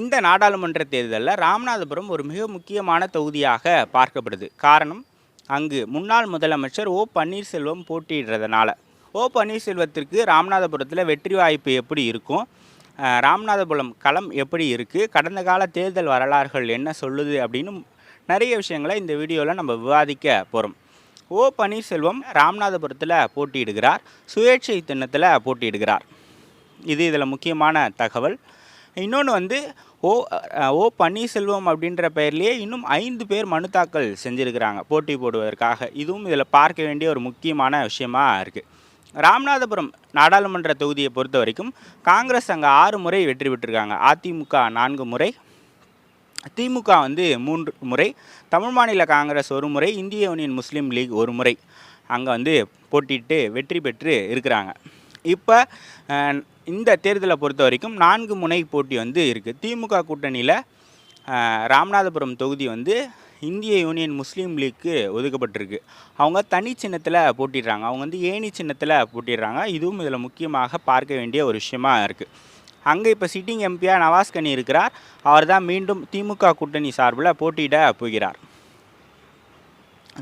இந்த நாடாளுமன்ற தேர்தலில் ராமநாதபுரம் ஒரு மிக முக்கியமான தொகுதியாக பார்க்கப்படுது. காரணம் அங்கு முன்னாள் முதலமைச்சர் ஓ பன்னீர்செல்வம் போட்டியிடுறதுனால. ஓ பன்னீர்செல்வத்திற்கு ராமநாதபுரத்தில் வெற்றி வாய்ப்பு எப்படி இருக்கும்? ராமநாதபுரம் களம் எப்படி இருக்குது கடந்த கால தேர்தல் வரலாறுகள் என்ன சொல்லுது அப்படின்னு நிறைய விஷயங்களை இந்த வீடியோவில் நம்ம விவாதிக்க போகிறோம் ஓ பன்னீர்செல்வம் ராமநாதபுரத்தில் போட்டியிடுகிறார் சுயேட்சை திண்ணத்தில் போட்டியிடுகிறார். இது இதில் முக்கியமான தகவல். இன்னொன்று வந்து ஓ ஓ பன்னீர்செல்வம் அப்படின்ற பெயர்லேயே இன்னும் ஐந்து பேர் மனு தாக்கல் செஞ்சுருக்கிறாங்க போட்டி போடுவதற்காக. இதுவும் இதில் பார்க்க வேண்டிய ஒரு முக்கியமான விஷயமா இருக்குது ராமநாதபுரம் நாடாளுமன்ற தொகுதியை பொறுத்த வரைக்கும் காங்கிரஸ் அங்கே ஆறு முறை வெற்றி பெற்றிருக்காங்க. அதிமுக நான்கு முறை திமுக வந்து மூன்று முறை தமிழ் மாநில காங்கிரஸ் ஒரு முறை இந்திய யூனியன் முஸ்லீம் லீக் ஒரு முறை அங்கே வந்து போட்டியிட்டு வெற்றி பெற்று இருக்கிறாங்க. இப்போ இந்த தேர்தலை பொறுத்த வரைக்கும் நான்கு முனை போட்டி வந்து இருக்குது திமுக கூட்டணியில் ராமநாதபுரம் தொகுதி வந்து இந்திய யூனியன் முஸ்லீம் லீக்கு ஒதுக்கப்பட்டிருக்கு. அவங்க தனி சின்னத்தில் போட்டிடுறாங்க. அவங்க வந்து ஏணி சின்னத்தில் போட்டிடுறாங்க. இதுவும் இதில் முக்கியமாக பார்க்க வேண்டிய ஒரு விஷயமா இருக்குது அங்கே இப்போ சிட்டிங் எம்பியாக நவாஸ்கனி இருக்கிறார். அவர் தான் மீண்டும் திமுக கூட்டணி சார்பில் போட்டியிட போகிறார்.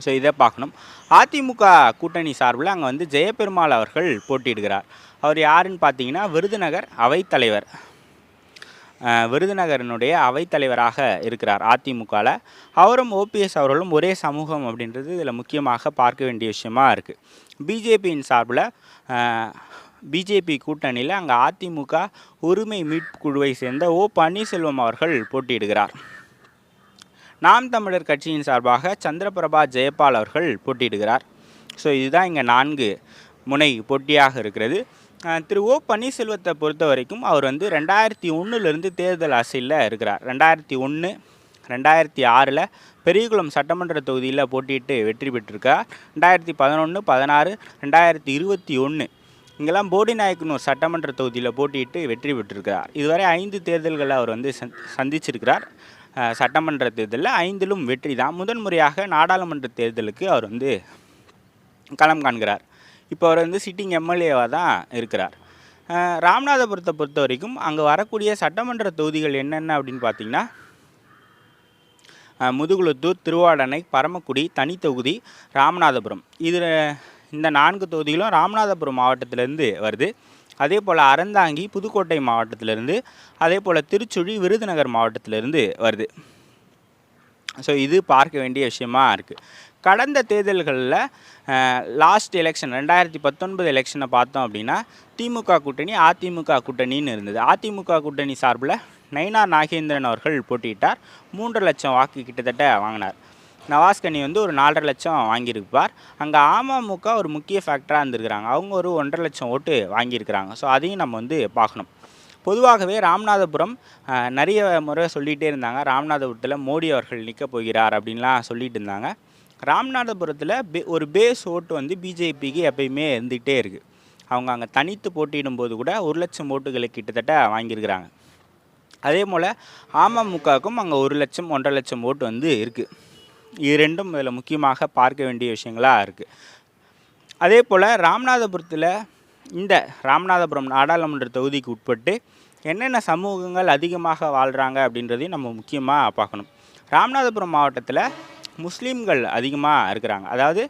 ஸோ இதை பார்க்கணும். அதிமுக கூட்டணி சார்பில் அங்கே வந்து ஜெயபெருமாள் அவர்கள் போட்டியிடுகிறார். அவர் யாருன்னு பார்த்தீங்கன்னா விருதுநகர் அவைத்தலைவர் விருதுநகரனுடைய விருதுநகரினுடைய அவைத்தலைவராக இருக்கிறார் அதிமுகவில் அவரும் ஓபிஎஸ் அவர்களும் ஒரே சமூகம் அப்படின்றது இதில் முக்கியமாக பார்க்க வேண்டிய விஷயமா இருக்குது பிஜேபியின் சார்பில் பிஜேபி கூட்டணியில் அங்கே அதிமுக உரிமை மீட்பு குழுவை சேர்ந்த ஓ பன்னீர்செல்வம் அவர்கள் போட்டியிடுகிறார். நாம் தமிழர் கட்சியின் சார்பாக சந்திரபிரபா ஜெயபால் அவர்கள் போட்டியிடுகிறார். ஸோ இதுதான் இங்கே நான்கு முனை போட்டியாக இருக்கிறது. திரு ஓ பன்னீர்செல்வத்தை பொறுத்த வரைக்கும் அவர் வந்து ரெண்டாயிரத்தி ஒன்றுலேருந்து தேர்தல் அரசியலில் இருக்கிறார். ரெண்டாயிரத்தி ஒன்று ரெண்டாயிரத்தி ஆறில் பெரியகுளம் சட்டமன்ற தொகுதியில் போட்டியிட்டு வெற்றி பெற்றிருக்கார். ரெண்டாயிரத்தி பதினொன்று பதினாறு ரெண்டாயிரத்தி இருபத்தி ஒன்று இங்கெல்லாம் போடி நாயக்கனூர் சட்டமன்ற தொகுதியில் போட்டியிட்டு வெற்றி பெற்றிருக்கிறார். இதுவரை ஐந்து தேர்தல்களை அவர் வந்து சந் சந்திச்சிருக்கிறார். சட்டமன்ற தேர்தலில் ஐந்திலும் வெற்றி தான். முதன்முறையாக நாடாளுமன்ற தேர்தலுக்கு அவர் வந்து களம் காண்கிறார். இப்போ அவர் வந்து சிட்டிங் எம்எல்ஏவாக தான் இருக்கிறார். ராமநாதபுரத்தை பொறுத்த வரைக்கும் அங்கே வரக்கூடிய சட்டமன்ற தொகுதிகள் என்னென்ன அப்படின்னு பார்த்தீங்கன்னா முதுகுளத்தூர் திருவாடனை பரமக்குடி தனி தொகுதி ராமநாதபுரம். இதில் இந்த நான்கு தொகுதிகளும் ராமநாதபுரம் மாவட்டத்திலேருந்து வருது. அதே போல் அறந்தாங்கி புதுக்கோட்டை மாவட்டத்திலிருந்து அதே போல் திருச்சுழி விருதுநகர் மாவட்டத்திலேருந்து வருது. ஸோ இது பார்க்க வேண்டிய விஷயமா இருக்குது கடந்த தேர்தல்களில் லாஸ்ட் எலெக்ஷன் ரெண்டாயிரத்தி பத்தொன்பது எலெக்ஷனை பார்த்தோம் அப்படின்னா திமுக கூட்டணி அதிமுக கூட்டணின்னு இருந்தது. அதிமுக கூட்டணி சார்பில் நயினார் நாகேந்திரன் அவர்கள் போட்டியிட்டார். மூன்று லட்சம் வாக்கு கிட்டத்தட்ட வாங்கினார். நவாஸ்கனி வந்து ஒரு நாலரை லட்சம் வாங்கியிருப்பார். அங்கே அமமுக ஒரு முக்கிய ஃபேக்டராக இருந்திருக்கிறாங்க. அவங்க ஒரு ஒன்றரை லட்சம் ஓட்டு வாங்கியிருக்கிறாங்க. ஸோ அதையும் நம்ம வந்து பார்க்கணும். பொதுவாகவே ராமநாதபுரம் நிறைய முறை சொல்லிகிட்டே இருந்தாங்க. ராமநாதபுரத்தில் மோடி அவர்கள் நிற்க போகிறார் அப்படின்லாம் சொல்லிட்டு இருந்தாங்க. ராமநாதபுரத்தில் பே ஒரு பேஸ் ஓட்டு வந்து பிஜேபிக்கு எப்பயுமே இருந்துகிட்டே இருக்குது அவங்க அங்கே தனித்து போட்டியிடும் போது கூட ஒரு லட்சம் ஓட்டுகளை கிட்டத்தட்ட வாங்கியிருக்கிறாங்க. அதே போல் அமமுகவுக்கும் அங்கே ஒரு லட்சம் ஒன்றரை லட்சம் ஓட்டு வந்து இருக்குது இது ரெண்டும் இதில் முக்கியமாக பார்க்க வேண்டிய விஷயங்களாக இருக்குது அதே போல் ராமநாதபுரத்தில் இந்த ராமநாதபுரம் நாடாளுமன்ற தொகுதிக்கு உட்பட்டு என்னென்ன சமூகங்கள் அதிகமாக வாழ்கிறாங்க அப்படின்றதையும் நம்ம முக்கியமாக பார்க்கணும். ராமநாதபுரம் மாவட்டத்தில் முஸ்லீம்கள் அதிகமாக இருக்கிறாங்க. அதாவது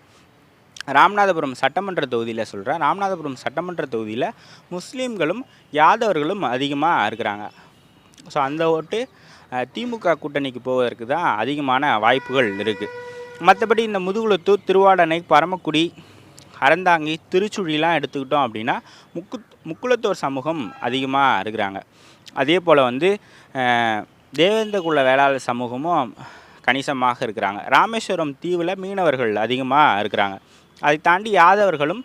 ராமநாதபுரம் சட்டமன்ற தொகுதியில் சொல்கிறேன் ராமநாதபுரம் சட்டமன்ற தொகுதியில் முஸ்லீம்களும் யாதவர்களும் அதிகமாக இருக்கிறாங்க. ஸோ அந்த ஓட்டு திமுக கூட்டணிக்கு போவதற்கு தான் அதிகமான வாய்ப்புகள் இருக்குது மற்றபடி இந்த முதுகுளத்தூர் திருவாடனை பரமக்குடி அறந்தாங்கி திருச்சுழிலாம் எடுத்துக்கிட்டோம் அப்படின்னா முக்கு முக்குளத்தோர் சமூகம் அதிகமாக இருக்கிறாங்க. அதே போல் வந்து அஹ், தேவேந்திரகுல வேளாளர் சமூகமும் கணிசமாக இருக்கிறாங்க. ராமேஸ்வரம் தீவில் மீனவர்கள் அதிகமாக இருக்கிறாங்க. அதை தாண்டி யாதவர்களும்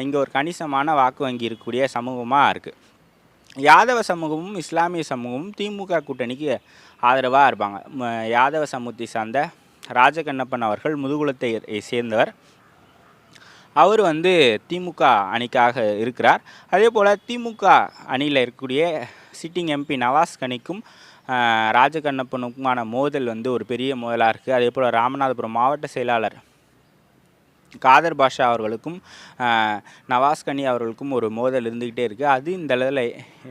இங்கே ஒரு கணிசமான வாக்கு வங்கி இருக்கக்கூடிய சமூகமாக இருக்குது யாதவ சமூகமும் இஸ்லாமிய சமூகமும் திமுக கூட்டணிக்கு ஆதரவாக இருப்பாங்க. யாதவ சமூகத்தை சார்ந்த ராஜகண்ணப்பன் அவர்கள் முதுகுலத்தை சேர்ந்தவர். அவர் வந்து திமுக அணிக்காக இருக்கிறார். அதே போல் திமுக அணியில் இருக்கக்கூடிய சிட்டிங் எம்பி நவாஸ் கனிக்கும் ராஜகண்ணப்பனுக்குமான மோதல் வந்து ஒரு பெரிய மோதலாக இருக்குது அதே போல் ராமநாதபுரம் மாவட்ட செயலாளர் காதர் பாஷா அவர்களுக்கும் நவாஸ் கனி அவர்களுக்கும் ஒரு மோதல் இருந்துக்கிட்டே இருக்குது அது இந்த அளவில்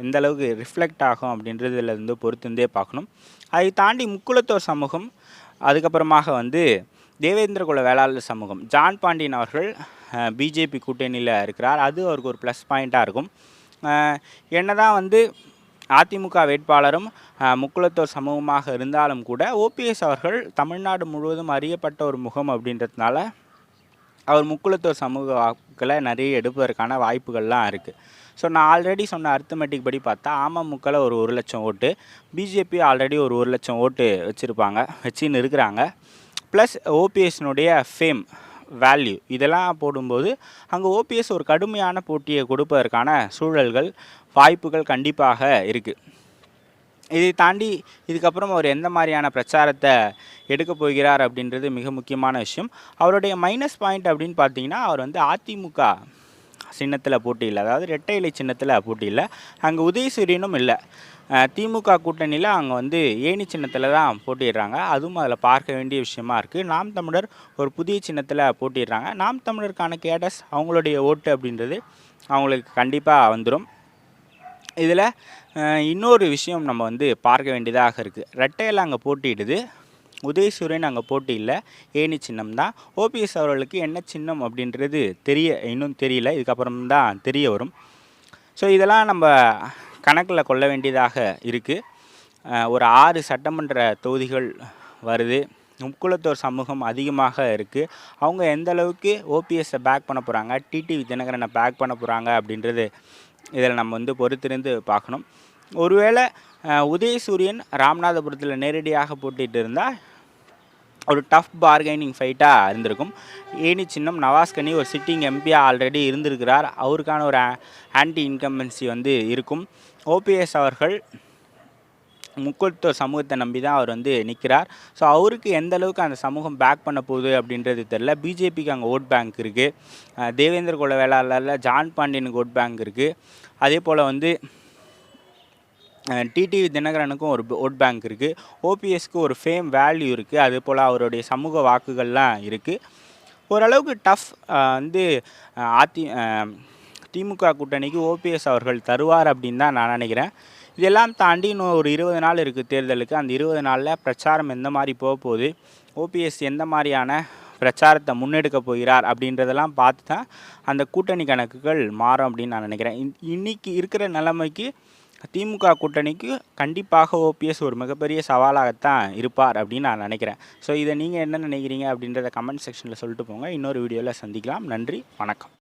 எந்த அளவுக்கு ரிஃப்ளெக்ட் ஆகும் அப்படின்றதுல இருந்து பொறுத்திருந்தே பார்க்கணும். அதை தாண்டி முக்குளத்தோர் சமூகம் அதுக்கப்புறமாக வந்து தேவேந்திர குல வேளாளர் சமூகம். ஜான் பாண்டியன் அவர்கள் பிஜேபி கூட்டணியில் இருக்கிறார். அது அவருக்கு ஒரு ப்ளஸ் பாயிண்ட்டாக இருக்கும். என்னதான் வந்து அதிமுக வேட்பாளரும் முக்குலத்தோர் முக்குளத்தோர் சமூகமாக இருந்தாலும் கூட ஓபிஎஸ் அவர்கள் தமிழ்நாடு முழுவதும் அறியப்பட்ட ஒரு முகம் அப்படின்றதுனால அவர் முக்குளத்தோர் சமூக வாக்குகளை நிறைய எடுப்பதற்கான வாய்ப்புகள்லாம் இருக்குது ஸோ நான் ஆல்ரெடி சொன்ன அர்த்தமெட்டிக் படி பார்த்தா அமமுகவில் ஒரு ஒரு லட்சம் ஓட்டு பிஜேபி ஆல்ரெடி ஒரு ஒரு லட்சம் ஓட்டு வச்சுருப்பாங்க வச்சுன்னு இருக்கிறாங்க. ப்ளஸ் ஓபிஎஸ்னுடைய ஃபேம் வேல்யூ இதெல்லாம் போடும்போது அங்கே ஓபிஎஸ் ஒரு கடுமையான போட்டியை கொடுப்பதற்கான சூழல்கள் வாய்ப்புகள் கண்டிப்பாக இருக்குது இதை தாண்டி இதுக்கப்புறம் அவர் எந்த மாதிரியான பிரச்சாரத்தை எடுக்க போகிறார் அப்படின்றது மிக முக்கியமான விஷயம். அவருடைய மைனஸ் பாயிண்ட் அப்படின்னு பார்த்தீங்கன்னா அவர் வந்து அதிமுக சின்னத்தில் போட்டியில் அதாவது ரெட்டை இலை சின்னத்தில் போட்டியில் அங்கே உதயசூரியனும் இல்லை. திமுக கூட்டணியில் அங்கே வந்து ஏணி சின்னத்தில் தான் போட்டிடுறாங்க அதுவும் அதில் பார்க்க வேண்டிய விஷயமா இருக்குது நாம் தமிழர் ஒரு புதிய சின்னத்தில் போட்டிடுறாங்க நாம் தமிழருக்கான கேடஸ் அவங்களுடைய ஓட்டு அப்படின்றது அவங்களுக்கு கண்டிப்பாக வந்துடும் இதில் இன்னொரு விஷயம் நம்ம வந்து பார்க்க வேண்டியதாக இருக்குது ரெட்டையில் அங்கே போட்டியிடுது. உதயசூரியன் அங்கே போட்டி இல்லை. ஏணி சின்னம் தான். ஓபிஎஸ் அவர்களுக்கு என்ன சின்னம் அப்படின்றது தெரிய இன்னும் தெரியல. இதுக்கப்புறம் தான் தெரிய வரும். ஸோ இதெல்லாம் நம்ம கணக்கில் கொள்ள வேண்டியதாக இருக்குது ஒரு ஆறு சட்டமன்ற தொகுதிகள் வருது. முக்குளத்தோர் சமூகம் அதிகமாக இருக்குது அவங்க எந்த அளவுக்கு ஓபிஎஸ்ஸை பேக் பண்ண போகிறாங்க டிடிவி தினகரனை பேக் பண்ண போகிறாங்க அப்படின்றது இதில் நம்ம வந்து பொறுத்திருந்து பார்க்கணும். ஒருவேளை உதயசூரியன் ராமநாதபுரத்தில் நேரடியாக போட்டிட்டு இருந்தால் ஒரு டஃப் பார்கெனிங் ஃபைட்டாக இருந்திருக்கும். ஏனி சின்னம் நவாஸ்கனி ஒரு சிட்டிங் எம்பியாக ஆல்ரெடி இருந்திருக்கிறார். அவருக்கான ஒரு ஆன்டி இன்கம்பன்சி வந்து இருக்கும். ஓபிஎஸ் அவர்கள் முக்கியத்துவ சமூகத்தை நம்பி தான் அவர் வந்து நிற்கிறார் ஸோ அவருக்கு எந்த அளவுக்கு அந்த சமூகம் பேக் பண்ண போகுது அப்படின்றது தெரில பிஜேபிக்கு அங்கே ஓட் பேங்க் இருக்குது தேவேந்திர குல வேளாளரில் ஜான் பாண்டியனுக்கு ஓட் பேங்க் இருக்குது அதே போல் வந்து டிடிவி தினகரனுக்கும் ஒரு ஓட் பேங்க் இருக்குது ஓபிஎஸ்க்கு ஒரு ஃபேம் வேல்யூ இருக்குது அதே போல் அவருடைய சமூக வாக்குகள்லாம் இருக்குது ஓரளவுக்கு டஃப் வந்து அதி திமுக கூட்டணிக்கு ஓபிஎஸ் அவர்கள் தருவார் அப்படின்னு தான் நான் நினைக்கிறேன். இதெல்லாம் தாண்டி இன்னும் ஒரு இருபது நாள் இருக்குது தேர்தலுக்கு. அந்த இருபது நாளில் பிரச்சாரம் எந்த மாதிரி போக போகுது? ஓபிஎஸ் எந்த மாதிரியான பிரச்சாரத்தை முன்னெடுக்க போகிறார் அப்படின்றதெல்லாம் பார்த்து தான் அந்த கூட்டணி கணக்குகள் மாறும் அப்படின்னு நான் நினைக்கிறேன். இன்- இன்னைக்கு இருக்கிற நிலைமைக்கு திமுக கூட்டணிக்கு கண்டிப்பாக ஓபிஎஸ் ஒரு மிகப்பெரிய சவாலாகத்தான் இருப்பார் அப்படின்னு நான் நினைக்கிறேன். ஸோ இதை நீங்கள் என்ன நினைக்கிறீங்க அப்படின்றத கமெண்ட் செக்ஷனில் சொல்லிட்டு போங்க. இன்னொரு வீடியோவில் சந்திக்கலாம். நன்றி. வணக்கம்.